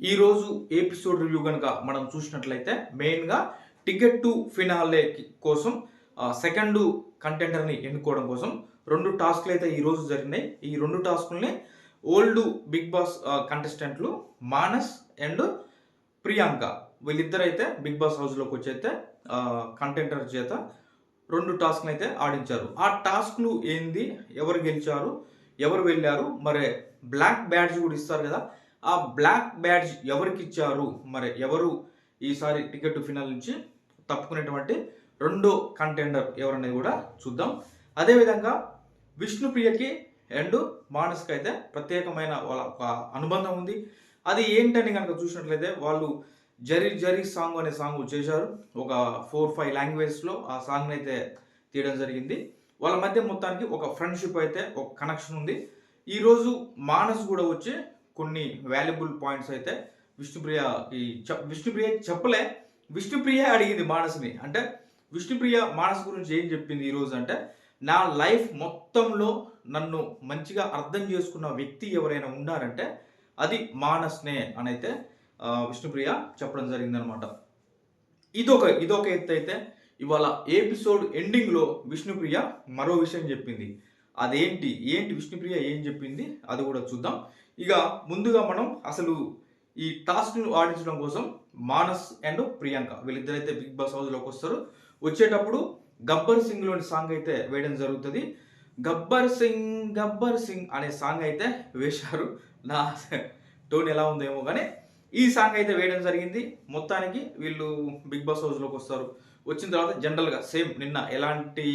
ఈరోజు episode review కనుక మనం చూసినట్లయితే మెయిన్గా టికెట్ టు ఫినాలే కోసం సెకండ్ కంటెండర్ని ఎన్నుకోవడం కోసం రెండు టాస్క్లు అయితే ఈరోజు జరిగినాయి. ఈ రెండు టాస్కుల్ని ఓల్డ్ బిగ్ బాస్ కంటెస్టెంట్లు మానస్ అండ్ ప్రియాంక వీళ్ళిద్దరు అయితే బిగ్ బాస్ హౌస్లోకి వచ్చి అయితే చేత రెండు టాస్క్లు అయితే ఆడించారు. ఆ టాస్క్లు ఏంది? ఎవరు గెలిచారు? ఎవరు వెళ్ళారు? మరి బ్లాక్ బ్యాడ్జ్ కూడా ఇస్తారు కదా ఆ బ్లాక్ బ్యాడ్జ్ ఎవరికి ఇచ్చారు? మరి ఎవరు ఈసారి టికెట్ ఫినాల్ నుంచి తప్పుకునేటువంటి రెండో కంటెండర్ ఎవరనేది కూడా చూద్దాం. అదేవిధంగా విష్ణుప్రియకి అండ్ మానస్కి అయితే ప్రత్యేకమైన వాళ్ళ ఒక అనుబంధం ఉంది. అది ఏంటని కనుక చూసినట్లయితే వాళ్ళు జరి జరి సాంగ్ అనే సాంగ్ చేశారు. ఒక ఫోర్ ఫైవ్ లాంగ్వేజ్లో ఆ సాంగ్ని అయితే తీయడం జరిగింది. వాళ్ళ మధ్య మొత్తానికి ఒక ఫ్రెండ్షిప్ అయితే ఒక కనెక్షన్ ఉంది. ఈరోజు మానస్ కూడా వచ్చి కొన్ని వాల్యుబుల్ పాయింట్స్ అయితే విష్ణుప్రియకి విష్ణుప్రియ చెప్పలే. విష్ణుప్రియ అడిగింది మానస్ని. అంటే విష్ణుప్రియ మానస్ గురించి ఏం చెప్పింది ఈరోజు అంటే నా లైఫ్ మొత్తంలో నన్ను మంచిగా అర్థం చేసుకున్న వ్యక్తి ఎవరైనా ఉన్నారంటే అది మానస్నే అని అయితే విష్ణుప్రియ చెప్పడం జరిగిందనమాట. ఇదొక ఇదొక ఎత్తు అయితే ఇవాళ ఎపిసోడ్ ఎండింగ్లో విష్ణుప్రియ మరో విషయం చెప్పింది. అదేంటి? ఏంటి విష్ణుప్రియ ఏం చెప్పింది? అది కూడా చూద్దాం. ఇక ముందుగా మనం అసలు ఈ టాస్క్ను ఆడించడం కోసం మానస్ అండ్ ప్రియాంక వీళ్ళిద్దరైతే బిగ్ బాస్ హౌస్లోకి వస్తారు. వచ్చేటప్పుడు గబ్బర్ సింగ్లోని సాంగ్ అయితే వేయడం జరుగుతుంది. గబ్బర్ సింగ్ గబ్బర్ సింగ్ అనే సాంగ్ అయితే వేశారు. నా టోన్ ఎలా ఉందేమో కానీ ఈ సాంగ్ అయితే వేయడం జరిగింది. మొత్తానికి వీళ్ళు బిగ్ బాస్ హౌస్లోకి వస్తారు. వచ్చిన తర్వాత జనరల్గా సేమ్ నిన్న ఎలాంటి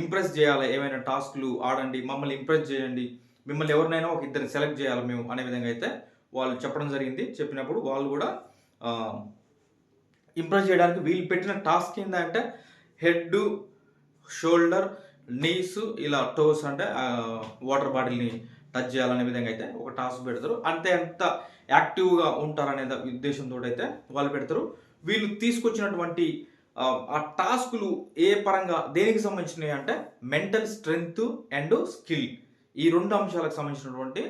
ఇంప్రెస్ చేయాలి? ఏమైనా టాస్క్లు ఆడండి మమ్మల్ని ఇంప్రెస్ చేయండి. మిమ్మల్ని ఎవరినైనా ఒక ఇద్దరిని సెలెక్ట్ చేయాలి మేము అనే విధంగా అయితే వాళ్ళు చెప్పడం జరిగింది. చెప్పినప్పుడు వాళ్ళు కూడా ఇంప్రెస్ చేయడానికి వీళ్ళు పెట్టిన టాస్క్ ఏంటంటే హెడ్ షోల్డర్ నీస్ ఇలా టోస్ అంటే వాటర్ బాటిల్ని టచ్ చేయాలనే విధంగా అయితే ఒక టాస్క్ పెడతారు. అంతే అంత యాక్టివ్గా ఉంటారనే ఉద్దేశంతో అయితే వాళ్ళు పెడతారు. వీళ్ళు తీసుకొచ్చినటువంటి ఆ, ఆ టాస్కులు ఏ పరంగా దేనికి సంబంధించినవి అంటే మెంటల్ స్ట్రెంగ్త్ అండ్ స్కిల్. ఈ రెండు అంశాలకు సంబంధించినటువంటి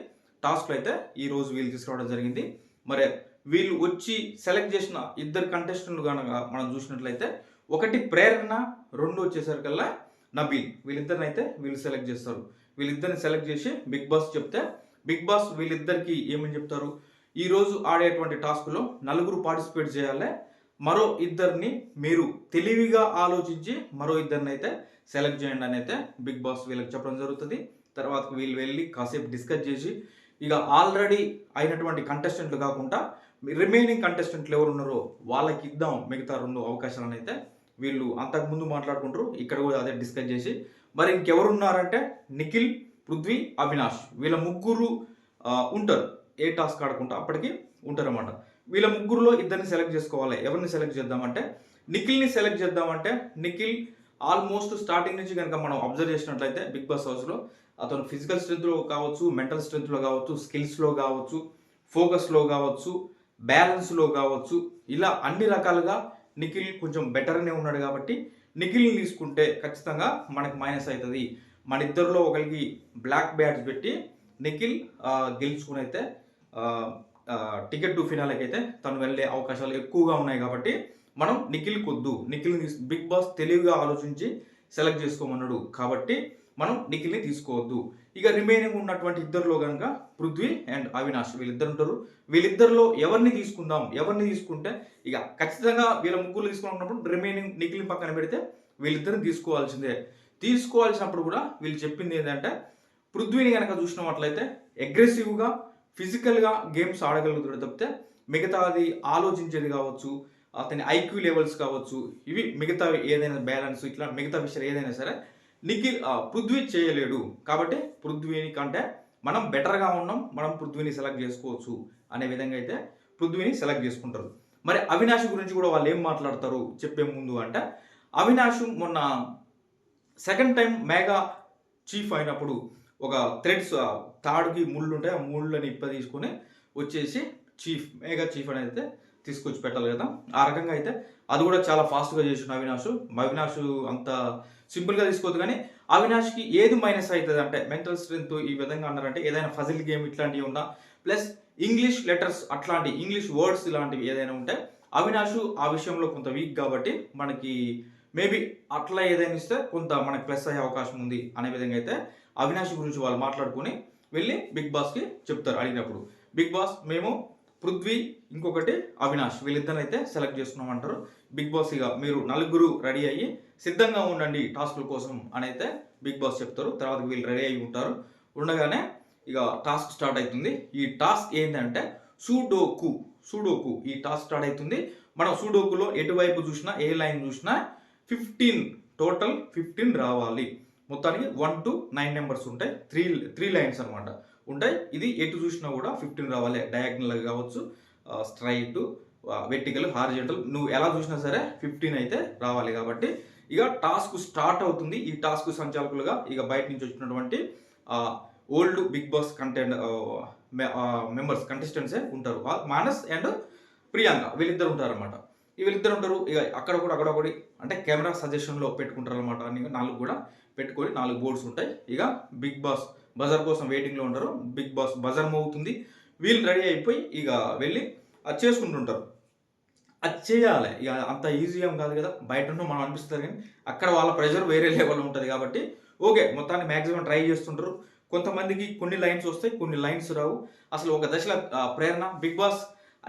టాస్క్లు అయితే ఈ రోజు వీళ్ళు తీసుకురావడం జరిగింది. మరి వీళ్ళు వచ్చి సెలెక్ట్ చేసిన ఇద్దరు కంటెస్టెంట్లు కనుక మనం చూసినట్లయితే ఒకటి ప్రేరణ రెండు వచ్చేసరికల్లా నబీల్. వీళ్ళిద్దరిని అయితే వీళ్ళు సెలెక్ట్ చేస్తారు. వీళ్ళిద్దరిని సెలెక్ట్ చేసి బిగ్ బాస్ చెప్తే బిగ్ బాస్ వీళ్ళిద్దరికి ఏమని చెప్తారు? ఈరోజు ఆడేటువంటి టాస్క్లో నలుగురు పార్టిసిపేట్ చేయాలి. మరో ఇద్దరిని మీరు తెలివిగా ఆలోచించి మరో ఇద్దరిని అయితే సెలెక్ట్ చేయండి అని అయితే బిగ్ బాస్ వీళ్ళకి చెప్పడం జరుగుతుంది. తర్వాత వీళ్ళు వెళ్ళి కాసేపు డిస్కస్ చేసి ఇక ఆల్రెడీ అయినటువంటి కంటెస్టెంట్లు కాకుండా రిమైనింగ్ కంటెస్టెంట్లు ఎవరు ఉన్నారో వాళ్ళకి ఇద్దాం మిగతా రెండు అవకాశాలను అయితే వీళ్ళు అంతకుముందు మాట్లాడుకుంటారు. ఇక్కడ కూడా అదే డిస్కస్ చేసి మరి ఇంకెవరున్నారంటే నిఖిల్ పృథ్వీ అవినాష్. వీళ్ళ ముగ్గురు ఉంటారు. ఏ టాస్క్ ఆడకుండా అప్పటికి ఉంటారన్నమాట. వీళ్ళ ముగ్గురులో ఇద్దరిని సెలెక్ట్ చేసుకోవాలి. ఎవరిని సెలెక్ట్ చేద్దామంటే నిఖిల్ని సెలెక్ట్ చేద్దామంటే నిఖిల్ ఆల్మోస్ట్ స్టార్టింగ్ నుంచి కనుక మనం అబ్జర్వ్ చేసినట్లయితే బిగ్ బాస్ హౌస్లో అతను ఫిజికల్ స్ట్రెంత్లో కావచ్చు మెంటల్ స్ట్రెంత్లో కావచ్చు స్కిల్స్లో కావచ్చు ఫోకస్లో కావచ్చు బ్యాలెన్స్లో కావచ్చు ఇలా అన్ని రకాలుగా నిఖిల్ కొంచెం బెటర్నే ఉన్నాడు కాబట్టి నిఖిల్ని తీసుకుంటే ఖచ్చితంగా మనకి మైనస్ అవుతుంది. మన ఇద్దరిలో ఒకరికి బ్లాక్ బ్యాట్స్ పెట్టి నిఖిల్ గెలుచుకుని అయితే టికెట్ టు ఫినాలకి అయితే తను వెళ్ళే అవకాశాలు ఎక్కువగా ఉన్నాయి కాబట్టి మనం నిఖిల్ కొద్దు నిఖిల్ బిగ్ బాస్ తెలివిగా ఆలోచించి సెలెక్ట్ చేసుకోమన్నాడు. కాబట్టి మనం నిఖిల్ని తీసుకోవద్దు. ఇక రిమైనింగ్ ఉన్నటువంటి ఇద్దరిలో కనుక పృథ్వీ అండ్ అవినాష్ వీళ్ళిద్దరు ఉంటారు. వీళ్ళిద్దరిలో ఎవరిని తీసుకుందాం? ఎవరిని తీసుకుంటే ఇక ఖచ్చితంగా వీళ్ళ ముగ్గురు తీసుకున్నప్పుడు రిమైనింగ్ నిఖిల్ని పక్కన పెడితే వీళ్ళిద్దరిని తీసుకోవాల్సిందే. తీసుకోవాల్సినప్పుడు కూడా వీళ్ళు చెప్పింది ఏంటంటే పృథ్వీని కనుక చూసినట్లయితే అగ్రెసివ్గా ఫిజికల్గా గేమ్స్ ఆడగలుగుతాడు తప్పితే మిగతాది ఆలోచించేది కావచ్చు అతని ఐక్యూ లెవెల్స్ కావచ్చు ఇవి మిగతా ఏదైనా బ్యాలెన్స్ ఇట్లా మిగతా విషయాలు ఏదైనా సరే నిఖిల్ పృథ్వీ చేయలేడు. కాబట్టి పృథ్వీని కంటే మనం బెటర్గా ఉన్నాం మనం పృథ్వీని సెలెక్ట్ చేసుకోవచ్చు అనే విధంగా అయితే పృథ్వీని సెలెక్ట్ చేసుకుంటారు. మరి అవినాష్ గురించి కూడా వాళ్ళు ఏం మాట్లాడతారు చెప్పే ముందు అంటే అవినాష్ మొన్న సెకండ్ టైం మేఘా చీఫ్ అయినప్పుడు ఒక థ్రెడ్స్ తాడుకి ముళ్ళు ఉంటాయి ఆ ముళ్ళని ఇప్ప తీసుకొని వచ్చేసి చీఫ్ మేఘా చీఫ్ అనేది అయితే తీసుకొచ్చి పెట్టాలి కదా. ఆ రకంగా అయితే అది కూడా చాలా ఫాస్ట్గా చేసిన అవినాష్. అవినాష్ అంత సింపుల్గా తీసుకోవద్దు కానీ అవినాష్కి ఏది మైనస్ అవుతుంది అంటే మెంటల్ స్ట్రెంత్ ఈ విధంగా అన్నారంటే ఏదైనా ఫజిల్ గేమ్ ఇట్లాంటివి ఉన్నా ప్లస్ ఇంగ్లీష్ లెటర్స్ అట్లాంటి ఇంగ్లీష్ వర్డ్స్ ఇలాంటివి ఏదైనా ఉంటే అవినాష్ ఆ విషయంలో కొంత వీక్ కాబట్టి మనకి మేబీ అట్లా ఏదైనా ఇస్తే కొంత మనకి ప్లస్ అయ్యే అవకాశం ఉంది అనే విధంగా అయితే అవినాష్ గురించి వాళ్ళు మాట్లాడుకొని వెళ్ళి బిగ్ బాస్కి చెప్తారు అడిగినప్పుడు. బిగ్ బాస్ మేము పృథ్వీ ఇంకొకటి అవినాష్ వీళ్ళిద్దరిని అయితే సెలెక్ట్ చేసుకున్నాం అంటారు బిగ్ బాస్ ఇక మీరు నలుగురు రెడీ అయ్యి సిద్ధంగా ఉండండి టాస్క్ల కోసం అని అయితే బిగ్ బాస్ చెప్తారు. తర్వాత వీళ్ళు రెడీ అయి ఉంటారు. ఉండగానే ఇక టాస్క్ స్టార్ట్ అవుతుంది. ఈ టాస్క్ ఏంటంటే సూడోకు సూడోకు ఈ టాస్క్ స్టార్ట్ అవుతుంది. మనం సూడోకులో ఎటువైపు చూసినా ఏ లైన్ చూసినా ఫిఫ్టీన్ టోటల్ ఫిఫ్టీన్ రావాలి. మొత్తానికి వన్ టు నైన్ నెంబర్స్ ఉంటాయి. త్రీ త్రీ లైన్స్ అనమాట ఉంటాయి. ఇది ఎటు చూసినా కూడా ఫిఫ్టీన్ రావాలి. డయాగ్నల్ కావచ్చు స్ట్రైట్ వెర్టికల్ హార్జెంటల్. నువ్వు ఎలా చూసినా సరే ఫిఫ్టీన్ అయితే రావాలి కాబట్టి ఇక టాస్క్ స్టార్ట్ అవుతుంది. ఈ టాస్క్ సంచాలకులుగా ఇక బయట నుంచి వచ్చినటువంటి old Bigg Boss content members కంటెస్టెంట్సే ఉంటారు. మానస్ అండ్ ప్రియాంక వీళ్ళిద్దరు ఉంటారనమాట వీళ్ళిద్దరు ఉంటారు. ఇక అక్కడ కూడా అక్కడ ఒకటి అంటే కెమెరా సజెషన్లో పెట్టుకుంటారు అనమాట నాలుగు కూడా పెట్టుకొని నాలుగు బోర్డ్స్ ఉంటాయి. ఇక బిగ్ బాస్ బజర్ కోసం వెయిటింగ్లో ఉంటారు. బిగ్ బాస్ బజర్ మోగుతుంది. వీళ్ళు రెడీ అయిపోయి ఇక వెళ్ళి అది చేసుకుంటుంటారు. అది చేయాలి. ఇక అంత ఈజీ ఏం కాదు కదా. బయట ఉంటూ మనం అనిపిస్తుంది కానీ అక్కడ వాళ్ళ ప్రెషర్ వేరే లెవెల్ ఉంటుంది కాబట్టి ఓకే మొత్తాన్ని మ్యాక్సిమం ట్రై చేస్తుంటారు. కొంతమందికి కొన్ని లైన్స్ వస్తాయి కొన్ని లైన్స్ రావు. అసలు ఒక దశలో ప్రేరణ బిగ్ బాస్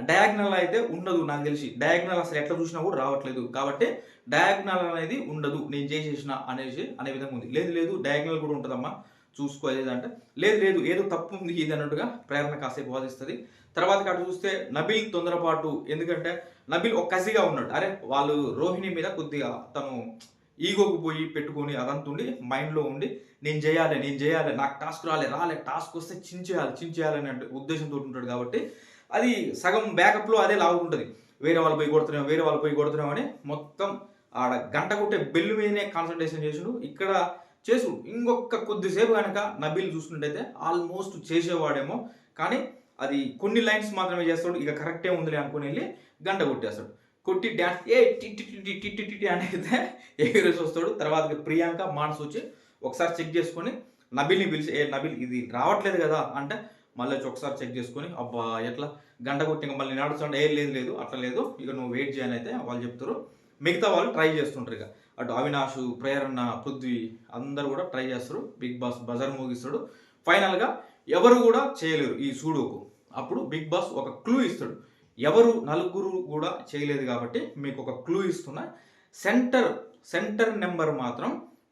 డయాగ్నల్ అయితే ఉండదు నాకు తెలిసి. డయాగ్నల్ అసలు ఎట్లా చూసినా కూడా రావట్లేదు. కాబట్టి డయాగ్నల్ అనేది ఉండదు. నేను చేసేసిన అనేసి అనే విధంగా ఉంది. లేదు లేదు డయాగ్నల్ కూడా ఉంటుందమ్మా. చూసుకోలేదంటే అంటే లేదు లేదు ఏదో తప్పు ఉంది ఇది అన్నట్టుగా ప్రేరణ కాసేపు వాదిస్తుంది. తర్వాత అటు చూస్తే నబిల్ తొందరపాటు ఎందుకంటే నబిల్ ఒక కసిగా ఉన్నాడు. అరే వాళ్ళు రోహిణి మీద కొద్దిగా తను ఈగోకు పోయి పెట్టుకొని అదంతా ఉండి మైండ్లో ఉండి నేను చేయాలి నేను చేయాలి నాకు టాస్క్ రాలే రాలే టాస్క్ వస్తే చించేయాలి చించేయాలి అనే ఉద్దేశంతో ఉంటాడు కాబట్టి అది సగం బ్యాకప్లో అదే లాగుతుంటుంది. వేరే వాళ్ళు పోయి కొడుతున్నాం వేరే వాళ్ళు పోయి కొడుతున్నాం అని మొత్తం ఆడ గంట కొట్టే బెల్లు మీదనే కాన్సన్ట్రేషన్ చేసిండు. ఇక్కడ చేసు. ఇంకొక కొద్దిసేపు కనుక నబీల్ చూసుకుంటైతే ఆల్మోస్ట్ చేసేవాడేమో. కానీ అది కొన్ని లైన్స్ మాత్రమే చేస్తాడు. ఇక కరెక్టే ఉందిలే అనుకుని వెళ్ళి గంట కొట్టేస్తాడు. కొట్టి డ్యాన్స్ ఏ టిట్టి టిట్టి టిట్టి టిట్టి అని అయితే ఎగిరేసి వస్తాడు. తర్వాత ప్రియాంక మానస్ వచ్చి ఒకసారి చెక్ చేసుకొని నబిల్ని పిలిచి ఏ నబిల్ ఇది రావట్లేదు కదా అంటే మళ్ళీ వచ్చి ఒకసారి చెక్ చేసుకొని అబ్బా ఎట్లా? గంట కొట్టి ఇంకా మళ్ళీ నడుస్తుంటే ఏ లేదు లేదు అట్లా లేదు. ఇక నువ్వు వెయిట్ చేయని అయితే వాళ్ళు చెప్తారు. మిగతా వాళ్ళు ట్రై చేస్తుంటారు ఇక. అటు అవినాష్ ప్రేరణ పృథ్వీ అందరూ కూడా ట్రై చేస్తారు. బిగ్ బాస్ బజార్ ముగిస్తాడు. ఫైనల్గా ఎవరు కూడా చేయలేరు ఈ సూడోకు. అప్పుడు బిగ్ బాస్ ఒక క్లూ ఇస్తాడు. ఎవరు నలుగురు కూడా చేయలేదు కాబట్టి మీకు ఒక క్లూ ఇస్తున్నా. సెంటర్ సెంటర్ నెంబర్ మాత్రం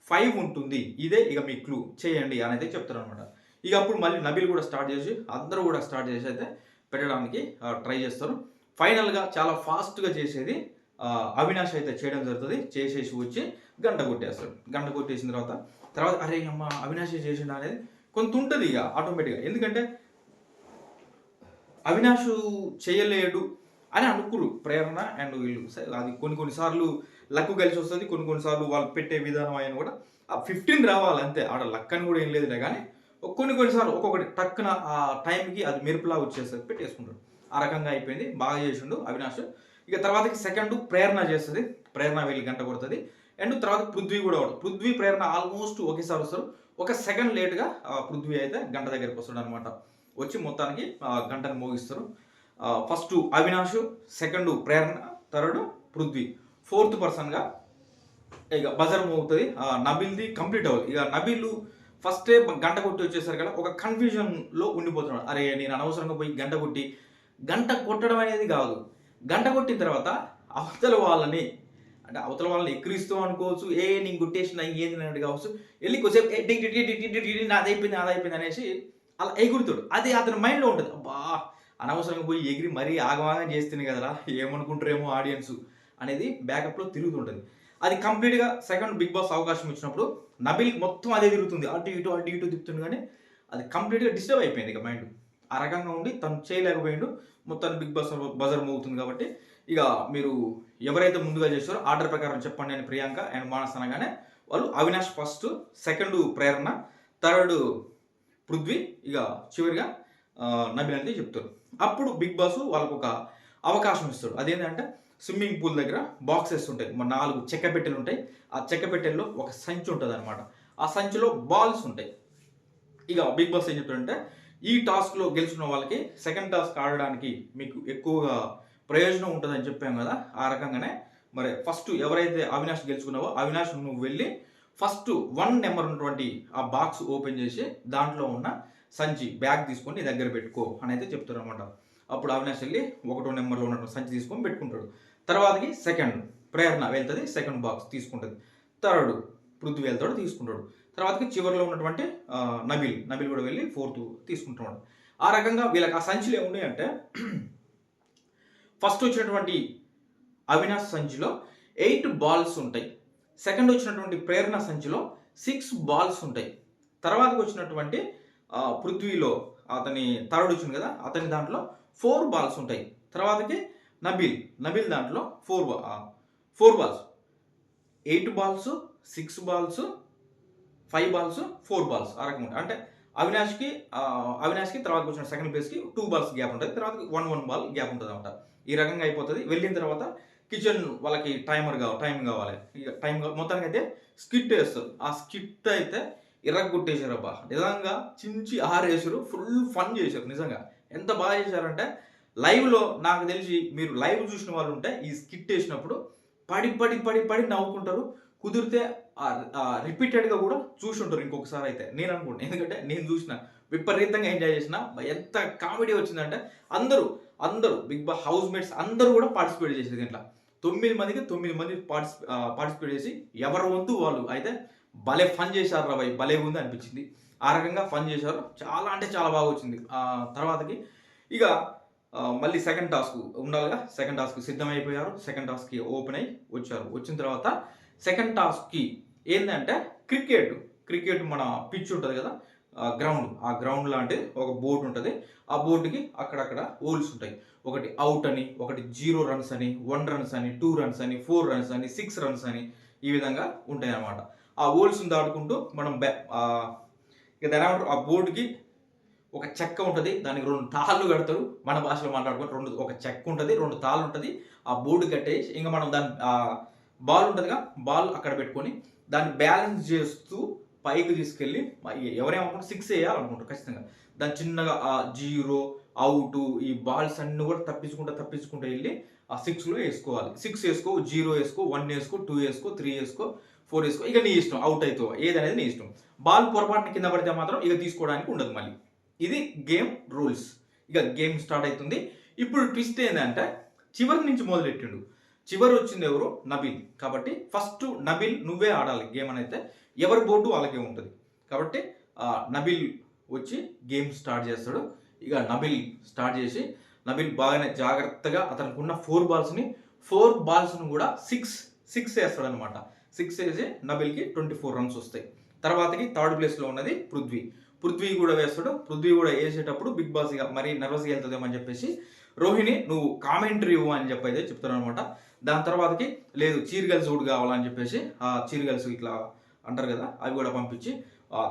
ఫైవ్ ఉంటుంది. ఇదే ఇక మీ క్లూ చేయండి అని అయితే చెప్తారు అనమాట ఇక అప్పుడు మళ్ళీ నబిల్ కూడా స్టార్ట్ చేసి అందరూ కూడా స్టార్ట్ చేసి అయితే పెట్టడానికి ట్రై చేస్తారు. ఫైనల్గా చాలా ఫాస్ట్గా చేసేది అవినాష్ అయితే చేయడం జరుగుతుంది. చేసేసి వచ్చి గంట కొట్టేస్తాడు. గంట కొట్టేసిన తర్వాత తర్వాత అరే అమ్మ అవినాష్ చేసిండు అనేది కొంత ఉంటుంది ఇక ఆటోమేటిక్గా ఎందుకంటే అవినాష్ చేయలేడు అని అనుకురు ప్రేరణ అండ్ వీళ్ళు. సరే, అది కొన్ని కొన్నిసార్లు లక్ కలిసి వస్తుంది కొన్ని కొన్నిసార్లు వాళ్ళు పెట్టే విధానం అయినా కూడా ఆ ఫిఫ్టీన్ రావాలి అంతే. ఆడ లక్ అని కూడా ఏం లేదులే కానీ కొన్ని కొన్నిసార్లు ఒక్కొక్కటి టక్కున ఆ టైంకి అది మెరుపులా వచ్చేస్తుంది పెట్టేసుకుంటాడు. ఆ రకంగా అయిపోయింది. బాగా చేసిండు అవినాష్. ఇక తర్వాత సెకండ్ ప్రేరణ చేస్తుంది. ప్రేరణ వీళ్ళు గంట కొడుతుంది. అండ్ తర్వాత పృథ్వీ కూడా వాడు. పృథ్వీ ప్రేరణ ఆల్మోస్ట్ ఒకేసారి వస్తారు ఒక సెకండ్ లేట్గా పృథ్వీ అయితే గంట దగ్గరికి వస్తాడు అనమాట వచ్చి మొత్తానికి గంటను మోగిస్తారు first Avinash second Prerana third Prithvi. Fourth పర్సన్గా ఇక బజర్ మోగుతుంది. నబిల్ది కంప్లీట్ అవ్వదు. ఇక నబిల్ ఫస్టే గంట కొట్టి వచ్చేసరికి కదా ఒక కన్ఫ్యూజన్లో ఉండిపోతున్నాడు. అరే నేను అనవసరంగా పోయి గంట కొట్టి గంట కొట్టడం అనేది కాదు. గంట కొట్టిన తర్వాత అవతల వాళ్ళని అంటే అవతల వాళ్ళని ఎక్కిరిస్తూ అనుకోవచ్చు. ఏ నేను కొట్టేసిన ఏంది అన్నట్టు కావచ్చు. వెళ్ళి కొద్దిసేపు నాదైపోయింది నాదైపోయింది నాది అయిపోయింది అనేసి అలా ఎగురుతాడు. అది అతని మైండ్లో ఉంటుంది. అబ్బా అనవసరంగా పోయి ఎగిరి మరీ ఆగమాగం చేస్తుంది కదరా ఏమనుకుంటారేమో ఆడియన్స్ అనేది బ్యాకప్లో తిరుగుతుంటుంది. అది కంప్లీట్గా సెకండ్ బిగ్ బాస్ అవకాశం ఇచ్చినప్పుడు నబిల్కి మొత్తం అదే తిరుగుతుంది. అటు ఇటు అటు ఇటు తిప్పుతుంది కానీ అది కంప్లీట్గా డిస్టర్బ్ అయిపోయింది ఇక మైండ్. ఆ రకంగా ఉండి తను చేయలేకపోయిండు. మొత్తాన్ని బిగ్ బాస్ బజర్ మోగుతుంది కాబట్టి ఇక మీరు ఎవరైతే ముందుగా చేస్తారో ఆర్డర్ ప్రకారం చెప్పండి అని ప్రియాంక అండ్ మానస్ అనగానే వాళ్ళు Avinash first second Prerana third Prithvi ఇక చివరిగా ఆ, నబిల్ అనేది చెప్తారు. అప్పుడు బిగ్ బాస్ వాళ్ళకు ఒక అవకాశం ఇస్తాడు. అదేంటంటే స్విమ్మింగ్ పూల్ దగ్గర బాక్సెస్ ఉంటాయి మన నాలుగు చెక్క పెట్టెలు ఉంటాయి. ఆ చెక్క పెట్టెల్లో ఒక సంచి ఉంటుంది అనమాట ఆ సంచిలో బాల్స్ ఉంటాయి. ఇక బిగ్ బాస్ ఏం చెప్తాడంటే ఈ టాస్క్లో గెలుచుకున్న వాళ్ళకి సెకండ్ టాస్క్ ఆడడానికి మీకు ఎక్కువగా ప్రయోజనం ఉంటుందని చెప్పాం కదా ఆ రకంగానే. మరి ఫస్ట్ ఎవరైతే అవినాష్ గెలుచుకున్నావో అవినాష్ నువ్వు వెళ్ళి ఫస్ట్ వన్ నెంబర్ ఉన్నటువంటి ఆ బాక్స్ ఓపెన్ చేసి దాంట్లో ఉన్న సంచి బ్యాగ్ తీసుకొని నీ దగ్గర పెట్టుకో అని అయితే చెప్తారు అనమాట అప్పుడు అవినాష్ వెళ్ళి ఒకటో నెంబర్లో ఉన్నటువంటి సంచి తీసుకొని పెట్టుకుంటాడు. తర్వాతకి సెకండ్ ప్రేరణ వెళ్తుంది సెకండ్ బాక్స్ తీసుకుంటుంది. థర్డ్ పృథ్వీ వెళ్తాడు తీసుకుంటాడు. తర్వాతకి చివరిలో ఉన్నటువంటి నబిల్ నబిల్ కూడా వెళ్ళి ఫోర్త్ తీసుకుంటున్నాడు. ఆ రకంగా వీళ్ళకి ఆ సంచిలో ఏమున్నాయి అంటే ఫస్ట్ వచ్చినటువంటి అవినాష్ సంచిలో ఎయిట్ బాల్స్ ఉంటాయి. సెకండ్ వచ్చినటువంటి ప్రేరణ సంచిలో సిక్స్ బాల్స్ ఉంటాయి. తర్వాతకి వచ్చినటువంటి పృథ్వీలో అతని థర్డ్ వచ్చింది కదా అతని దాంట్లో ఫోర్ బాల్స్ ఉంటాయి. తర్వాతకి నబిల్ నబిల్ దాంట్లో four four balls. Eight balls six balls five balls four balls ఆ రకం ఉంటాయి. అంటే అవినాష్కి అవినాష్కి తర్వాత వచ్చిన సెకండ్ ప్లేస్కి టూ బాల్స్ గ్యాప్ ఉంటుంది. తర్వాత వన్ వన్ బాల్ గ్యాప్ ఉంటుంది అనమాట ఈ రకంగా అయిపోతుంది. వెళ్ళిన తర్వాత కిచెన్ వాళ్ళకి టైమర్ కావాలి టైం కావాలి. ఇక టైం కావాలి మొత్తానికి అయితే స్కిట్ వేస్తారు. ఆ స్కిట్ అయితే ఇరగొట్టేశారు అబ్బా నిజంగా చించి ఆరేసారు. ఫుల్ ఫన్ చేశారు నిజంగా. ఎంత బాగా చేశారంటే లైవ్లో నాకు తెలిసి మీరు లైవ్ చూసిన వాళ్ళు ఉంటే ఈ స్కిట్ వేసినప్పుడు పడి పడి పడి పడి నవ్వుకుంటారు. కుదిరితే రిపీటెడ్గా కూడా చూసి ఉంటారు ఇంకొకసారి అయితే. నేను అనుకుంటాను ఎందుకంటే నేను చూసిన విపరీతంగా ఎంజాయ్ చేసిన ఎంత కామెడీ వచ్చిందంటే అందరూ అందరూ బిగ్ బాస్ హౌస్ మేట్స్ అందరూ కూడా పార్టిసిపేట్ చేసేది దీంట్లో తొమ్మిది మందికి తొమ్మిది మంది పార్టిసిపే పార్టిసిపేట్ చేసి ఎవరి వంతు వాళ్ళు అయితే భలే ఫన్ చేశారు రా భలే ఉంది అనిపించింది. ఆ రకంగా ఫన్ చేశారు. చాలా అంటే చాలా బాగా వచ్చింది. ఆ తర్వాతకి ఇక మళ్ళీ సెకండ్ టాస్క్ ఉండాలిగా సెకండ్ టాస్క్ సిద్ధమైపోయారు. సెకండ్ టాస్క్కి ఓపెన్ అయ్యి వచ్చారు. వచ్చిన తర్వాత సెకండ్ టాస్క్కి ఏంటంటే క్రికెట్. క్రికెట్ మన పిచ్ ఉంటుంది కదా గ్రౌండ్ ఆ గ్రౌండ్ లాంటిది ఒక బోర్డు ఉంటుంది. ఆ బోర్డుకి అక్కడక్కడ హోల్స్ ఉంటాయి. ఒకటి అవుట్ అని ఒకటి జీరో రన్స్ అని వన్ రన్స్ అని టూ రన్స్ అని ఫోర్ రన్స్ అని సిక్స్ రన్స్ అని ఈ విధంగా ఉంటాయి అన్నమాట ఆ హోల్స్ని దాటుకుంటూ మనం బ్యా ఇక దాని ఆ బోర్డుకి ఒక చెక్క ఉంటుంది. దానికి రెండు తాళ్ళు కడతారు. మన భాషలో మాట్లాడుకుంటే రెండు ఒక చెక్క ఉంటుంది రెండు తాళ్ళు ఉంటుంది. ఆ బోర్డు కట్టేసి ఇంకా మనం దాని బాల్ ఉంటుందిగా బాల్ అక్కడ పెట్టుకొని దాన్ని బ్యాలెన్స్ చేస్తూ పైకి తీసుకెళ్ళి ఎవరేమనుకుంటారు సిక్స్ వేయాలనుకుంటారు ఖచ్చితంగా. దాని చిన్నగా ఆ జీరో అవుట్ ఈ బాల్స్ అన్ని కూడా తప్పించుకుంటూ తప్పించుకుంటూ వెళ్ళి ఆ సిక్స్లో వేసుకోవాలి. సిక్స్ వేసుకో జీరో వేసుకో వన్ వేసుకో టూ వేసుకో త్రీ వేసుకో ఫోర్ వేసుకో ఇక నీ ఇష్టం అవుట్ అవుతావు ఏదనేది నీ ఇష్టం. బాల్ పొరపాటున కింద పడితే మాత్రం ఇక తీసుకోవడానికి ఉండదు మళ్ళీ. ఇది గేమ్ రూల్స్. ఇక గేమ్ స్టార్ట్ అవుతుంది. ఇప్పుడు ట్విస్ట్ ఏంటంటే చివరి నుంచి మొదలెట్టిండు. చివరి వచ్చింది ఎవరు? నబిల్. కాబట్టి ఫస్ట్ నబిల్ నువ్వే ఆడాలి గేమ్ అని అయితే ఎవరి బోర్డు వాళ్ళకే ఉంటుంది. కాబట్టి నబిల్ వచ్చి గేమ్ స్టార్ట్ చేస్తాడు. ఇక నబిల్ స్టార్ట్ చేసి నబిల్ బాగానే జాగ్రత్తగా అతనికి ఉన్న ఫోర్ బాల్స్ని ఫోర్ బాల్స్ను కూడా సిక్స్ సిక్స్ వేస్తాడు అనమాట సిక్స్ వేసి నబిల్కి ట్వంటీ ఫోర్ రన్స్ వస్తాయి. తర్వాతకి థర్డ్ ప్లేస్లో ఉన్నది పృథ్వీ. పృథ్వీ కూడా వేస్తాడు. పృథ్వీ కూడా వేసేటప్పుడు బిగ్ బాస్ ఇక మరీ నర్వస్గా వెళ్తుందేమో అని చెప్పేసి రోహిణి నువ్వు కామెంటరీ ఇవ్వు అని చెప్పి అయితే చెప్తాను అనమాట దాని తర్వాతకి లేదు చీరగల్స్ కూడా కావాలని చెప్పేసి ఆ చీరగల్స్ ఇట్లా అంటారు కదా అవి కూడా పంపించి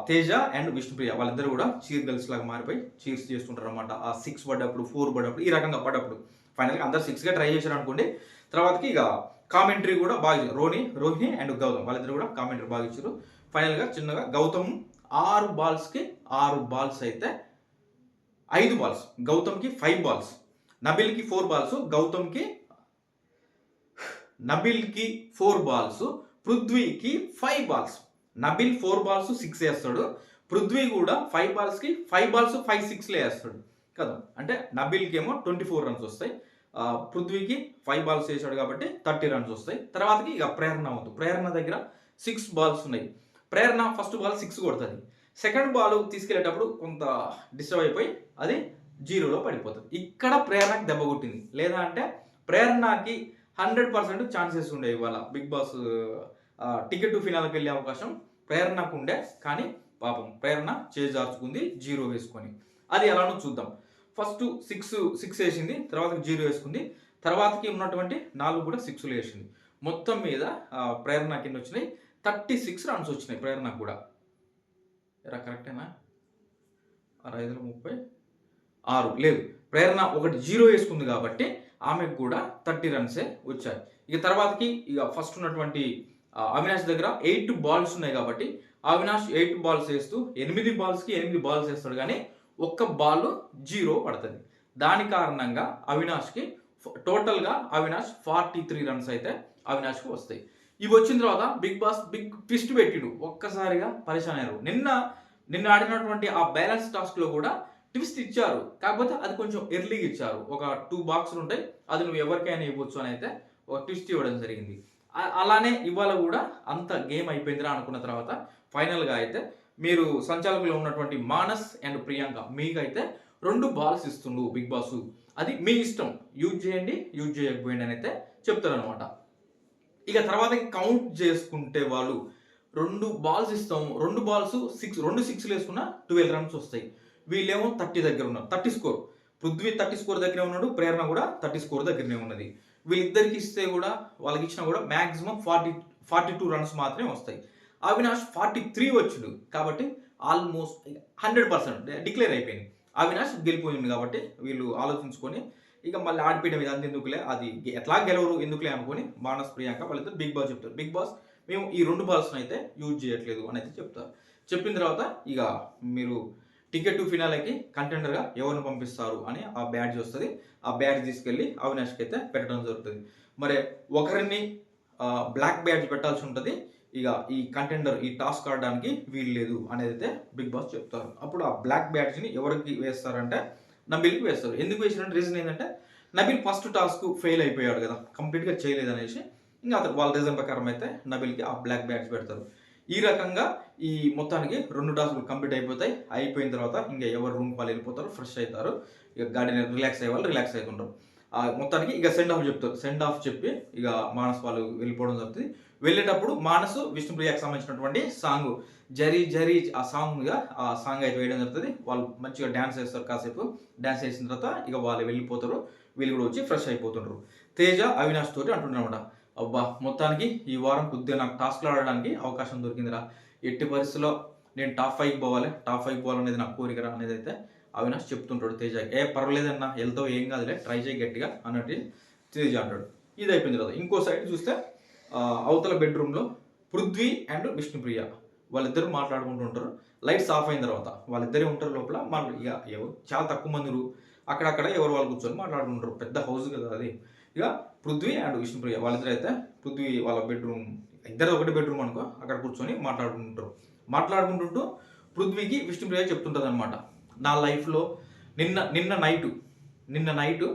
తేజ అండ్ విష్ణుప్రియ వాళ్ళిద్దరు కూడా చీర్ గర్ల్స్ లాగా మారిపోయి చీర్స్ చేస్తుంటారు అనమాట ఆ సిక్స్ పడ్డప్పుడు ఫోర్ పడ్డప్పుడు ఈ రకంగా పడ్డప్పుడు. ఫైనల్గా అందరు సిక్స్గా ట్రై చేశారు అనుకోండి తర్వాతకి ఇక కామెంటరీ కూడా బాగా రోని రోహిణి అండ్ గౌతమ్ వాళ్ళిద్దరు కూడా కామెంటరీ బాగా ఇచ్చారు. ఫైనల్గా చిన్నగా గౌతమ్ ఆరు బాల్స్కి ఆరు బాల్స్ అయితే ఐదు బాల్స్ గౌతమ్కి ఫైవ్ బాల్స్ నబిల్కి ఫోర్ బాల్స్ గౌతమ్కి నబిల్కి four balls పృథ్వీకి five balls. Nabeel four balls six వేస్తాడు. పృథ్వీ కూడా ఫైవ్ బాల్స్కి ఫైవ్ బాల్స్ ఫైవ్ సిక్స్లే వేస్తాడు. కదా? అంటే నబిల్కి ఏమో ట్వంటీ ఫోర్ రన్స్ వస్తాయి. పృథ్వీకి ఫైవ్ బాల్స్ వేసాడు కాబట్టి థర్టీ రన్స్ వస్తాయి. తర్వాతకి ఇక ప్రేరణ అవుతుంది ప్రేరణ దగ్గర సిక్స్ బాల్స్ ఉన్నాయి. ప్రేరణ ఫస్ట్ బాల్ సిక్స్ కొడుతుంది. సెకండ్ బాల్ తీసుకెళ్ళేటప్పుడు కొంత డిస్టర్బ్ అయిపోయి అది జీరోలో పడిపోతుంది. ఇక్కడ ప్రేరణకి దెబ్బ కొట్టింది. లేదా అంటే ప్రేరణకి హండ్రెడ్ పర్సెంట్ ఛాన్సెస్ ఉండే ఇవాళ బిగ్ బాస్ టికెట్ టు ఫినాల్కి వెళ్ళే అవకాశం ప్రేరణకు ఉండే కానీ పాపం ప్రేరణ చేజార్చుకుంది జీరో వేసుకొని. అది ఎలానో చూద్దాం. ఫస్ట్ సిక్స్ సిక్స్ వేసింది తర్వాత జీరో వేసుకుంది. తర్వాతకి ఉన్నటువంటి నాలుగు కూడా సిక్స్లు వేసింది. మొత్తం మీద ప్రేరణ కింద వచ్చినాయి. థర్టీ సిక్స్ రన్స్ వచ్చినాయి ప్రేరణ కూడా. ఎరా కరెక్టేనా ఆరు ఐదుల ముప్పై? ఆరు. లేదు. ప్రేరణ ఒకటి జీరో వేసుకుంది కాబట్టి ఆమెకు కూడా థర్టీ రన్సే వచ్చాయి ఇక తర్వాతకి ఇక ఫస్ట్ ఉన్నటువంటి అవినాష్ దగ్గర ఎయిట్ బాల్స్ ఉన్నాయి కాబట్టి అవినాష్ ఎయిట్ బాల్స్ వేస్తూ ఎనిమిది బాల్స్కి ఎనిమిది బాల్స్ వేస్తాడు కానీ ఒక్క బాల్ జీరో పడుతుంది. దాని కారణంగా అవినాష్కి టోటల్గా అవినాష్ ఫార్టీ త్రీ రన్స్ అయితే అవినాష్కి వస్తాయి. ఇవి వచ్చిన తర్వాత బిగ్ బాస్ బిగ్ ట్విస్ట్ పెట్టిడు. ఒక్కసారిగా పరిశాన్ అయ్యారు నిన్న నిన్న ఆడినటువంటి ఆ బ్యాలెన్స్ టాస్క్లో కూడా ట్విస్ట్ ఇచ్చారు. కాకపోతే అది కొంచెం ఎర్లీగా ఇచ్చారు. ఒక టూ బాక్సులు ఉంటాయి. అది నువ్వు ఎవరికైనా ఇవ్వచ్చు అని అయితే ఒక ట్విస్ట్ ఇవ్వడం జరిగింది. అలానే ఇవాళ కూడా అంత గేమ్ అయిపోయిందిరా అనుకున్న తర్వాత ఫైనల్గా అయితే మీరు సంచాలకులు ఉన్నటువంటి మానస్ అండ్ ప్రియాంక మీకైతే రెండు బాల్స్ ఇస్తుండు బిగ్ బాస్. అది మీ ఇష్టం. యూజ్ చేయండి యూజ్ చేయకపోయిండి అని అయితే చెప్తారనమాట ఇక తర్వాత కౌంట్ చేసుకుంటే వాళ్ళు రెండు బాల్స్ ఇస్తాం రెండు బాల్స్ సిక్స్ రెండు సిక్స్లు వేసుకున్నా ట్వెల్వ్ రన్స్ వస్తాయి. వీళ్ళేమో థర్టీ దగ్గర ఉన్నారు. Thirty score. Prithvi thirty score దగ్గరే ఉన్నాడు. ప్రేరణ కూడా థర్టీ స్కోర్ దగ్గరనే ఉన్నది. వీళ్ళిద్దరికి ఇస్తే కూడా వాళ్ళకి ఇచ్చినా కూడా maximum forty forty two runs మాత్రమే వస్తాయి. అవినాష్ ఫార్టీ త్రీ వచ్చిండు కాబట్టి ఆల్మోస్ట్ హండ్రెడ్ పర్సెంట్ డిక్లేర్ అయిపోయింది. అవినాష్ గెలిపోయింది కాబట్టి వీళ్ళు ఆలోచించుకొని ఇక మళ్ళీ ఆడిపీయడం ఇది అంత ఎందుకులే అది ఎట్లా గెలవరు ఎందుకులే అనుకుని మానస్ ప్రియాంక వాళ్ళిద్దరు బిగ్ బాస్ చెప్తారు. బిగ్ బాస్ మేము ఈ రెండు బాల్స్ని అయితే యూజ్ చేయట్లేదు అని అయితే చెప్తారు. చెప్పిన తర్వాత ఇక మీరు టికెట్ టు ఫినాలకి కంటెండర్గా ఎవరిని పంపిస్తారు అని ఆ బ్యాడ్జ్ వస్తుంది. ఆ బ్యాడ్జ్ తీసుకెళ్ళి అవినాష్కి అయితే పెట్టడం జరుగుతుంది. మరి ఒకరిని బ్లాక్ బ్యాడ్జ్ పెట్టాల్సి ఉంటుంది. ఇక ఈ కంటెండర్ ఈ టాస్క్ ఆడడానికి వీలు లేదు అనేది అయితే బిగ్ బాస్ చెప్తారు. అప్పుడు ఆ బ్లాక్ బ్యాడ్జ్ని ఎవరికి వేస్తారంటే నబిల్కి వేస్తారు. ఎందుకు వేసినట్టు రీజన్ ఏంటంటే నబిల్ ఫస్ట్ టాస్క్ ఫెయిల్ అయిపోయాడు కదా కంప్లీట్గా చేయలేదు అనేసి ఇంకా అతను వాళ్ళ రీజన్ ప్రకారం అయితే నబిల్కి ఆ బ్లాక్ బ్యాడ్జ్ పెడతారు. ఈ రకంగా ఈ మొత్తానికి రెండు టాస్కులు కంప్లీట్ అయిపోతాయి. అయిపోయిన తర్వాత ఇంకా ఎవరు రూమ్ వాళ్ళు వెళ్ళిపోతారు ఫ్రెష్ అవుతారు. ఇక గాడి రిలాక్స్ అయ్యే వాళ్ళు రిలాక్స్ అవుతుంటారు. ఆ మొత్తానికి ఇక సెండ్ ఆఫ్ చెప్తారు. సెండ్ ఆఫ్ చెప్పి ఇక మానస్ వాళ్ళు వెళ్ళిపోవడం జరుగుతుంది. వెళ్ళేటప్పుడు మానసు విష్ణుప్రియకి సంబంధించినటువంటి సాంగ్ జరీ జరి ఆ సాంగ్గా ఆ సాంగ్ అయితే వేయడం జరుగుతుంది. వాళ్ళు మంచిగా డ్యాన్స్ చేస్తారు కాసేపు. డ్యాన్స్ చేసిన తర్వాత ఇక వాళ్ళు వెళ్ళిపోతారు. వీళ్ళు కూడా వచ్చి ఫ్రెష్ అయిపోతుంటారు. తేజ అవినాష్ తోటి అంటున్నారన్నమాట అబ్బా మొత్తానికి ఈ వారం కొద్దిగా నాకు టాస్క్లు ఆడడానికి అవకాశం దొరికిందిరా. ఎట్టి పరిస్థితుల్లో నేను టాప్ ఫైవ్ పోవాలి. టాప్ ఫైవ్ పోవాలనేది నా కోరికరా అనేది అయితే అవినాష్ చెప్తుంటాడు తేజ ఏ పర్వాలేదన్నా వెళ్తావు ఏం కాదులే ట్రై చేయి గట్టిగా అన్నట్టు తేజ అంటాడు. ఇది అయిపోయిన తర్వాత ఇంకో సైడ్ చూస్తే అవతల బెడ్రూమ్లో పృథ్వీ అండ్ విష్ణుప్రియ. వాళ్ళిద్దరూ మాట్లాడుకుంటూ ఉంటారు. లైట్స్ ఆఫ్ అయిన తర్వాత వాళ్ళిద్దరే ఉంటారు లోపల. మన ఇక ఎవరు? చాలా తక్కువ మందిరు అక్కడక్కడ ఎవరు వాళ్ళు కూర్చొని మాట్లాడుకుంటారు. పెద్ద హౌస్ కదా అది. ఇక పృథ్వీ అండ్ విష్ణుప్రియ వాళ్ళిద్దరైతే పృథ్వీ వాళ్ళ బెడ్రూమ్ ఇద్దరు ఒకటి బెడ్రూమ్ అనుకో అక్కడ కూర్చొని మాట్లాడుకుంటారు మాట్లాడుకుంటుంటూ పృథ్వీకి విష్ణుప్రియ చెప్తుంటుంది అనమాట నా లైఫ్లో నిన్న నిన్న నైటు నిన్న నైటు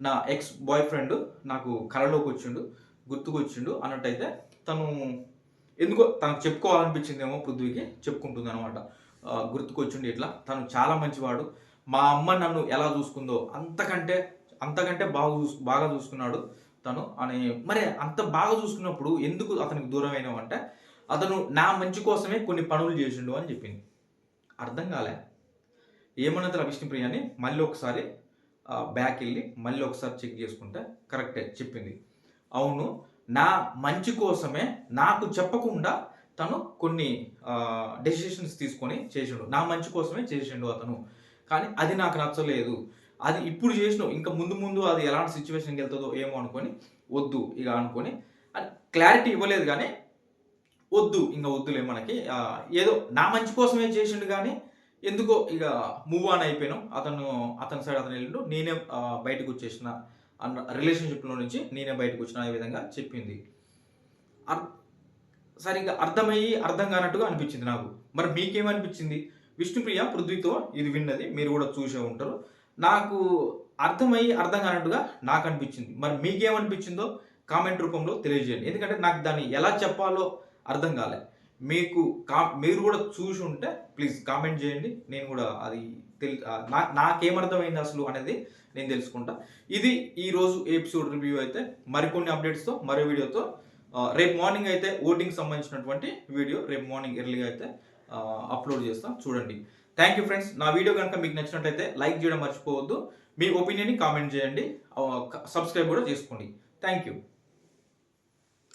నా ఎక్స్ బాయ్ ఫ్రెండ్ నాకు కళలోకి వచ్చిండు గుర్తుకొచ్చిండు అన్నట్టయితే తను ఎందుకో తనకు చెప్పుకోవాలనిపించిందేమో పృథ్వీకి చెప్పుకుంటుంది అనమాట గుర్తుకొచ్చిండు ఇట్లా. తను చాలా మంచివాడు. మా అమ్మ నన్ను ఎలా చూసుకుందో అంతకంటే అంతకంటే బాగా చూసు బాగా చూసుకున్నాడు. తను అని మరి అంత బాగా చూసుకున్నప్పుడు ఎందుకు అతనికి దూరం అయినావు అంటే అతను నా మంచి కోసమే కొన్ని పనులు చేసిండు అని చెప్పింది. అర్థం కాలే. ఏమన్నది విష్ణుప్రియ అని మళ్ళీ ఒకసారి బ్యాక్ వెళ్ళి మళ్ళీ ఒకసారి చెక్ చేసుకుంటే కరెక్టే చెప్పింది. అవును నా మంచి కోసమే నాకు చెప్పకుండా తను కొన్ని డెసిషన్స్ తీసుకొని చేసిండు. నా మంచి కోసమే చేసిండు అతను. కానీ అది నాకు నచ్చలేదు. అది ఇప్పుడు చేసినావు ఇంకా ముందు ముందు అది ఎలాంటి సిచ్యువేషన్కి వెళ్తుందో ఏమో అనుకొని వద్దు ఇక అనుకొని క్లారిటీ ఇవ్వలేదు కానీ వద్దు ఇంకా వద్దులే మనకి. ఏదో నా మంచి కోసమే చేసిండు కానీ ఎందుకో ఇక మూవ్ ఆన్ అయిపోయాను. అతను అతని సైడ్ అతను వెళ్ళిండు నేనే బయటకు వచ్చేసిన అన్న రిలేషన్షిప్లో నుంచి నేనే బయటకు వచ్చిన ఈ విధంగా చెప్పింది. అర్- సరిగ్గా అర్థమయ్యి అర్థం కానట్టుగా అనిపించింది నాకు. మరి మీకేమనిపించింది? విష్ణుప్రియ పృథ్వీతో ఇది విన్నది మీరు కూడా చూసే ఉంటారు. నాకు అర్థమయ్యి అర్థం కానట్టుగా నాకు అనిపించింది. మరి మీకేమనిపించిందో కామెంట్ రూపంలో తెలియజేయండి. ఎందుకంటే నాకు దాన్ని ఎలా చెప్పాలో అర్థం కాలే. మీకు కా మీరు కూడా చూసి ఉంటే ప్లీజ్ కామెంట్ చేయండి. నేను కూడా అది తెలి నాకేమర్థమైంది అసలు అనేది నేను తెలుసుకుంటా. ఇది ఈరోజు ఎపిసోడ్ రివ్యూ అయితే మరికొన్ని అప్డేట్స్తో మరో వీడియోతో రేపు మార్నింగ్ అయితే ఓటింగ్ సంబంధించినటువంటి వీడియో రేపు మార్నింగ్ ఎర్లీగా అయితే అప్లోడ్ చేస్తాం. చూడండి. థ్యాంక్ యూ ఫ్రెండ్స్ నా వీడియో కనుక మీకు నచ్చినట్లయితే లైక్ చేయడం మర్చిపోవద్దు. మీ ఒపీనియన్ని కామెంట్ చేయండి. సబ్స్క్రైబ్ కూడా చేసుకోండి. Thank you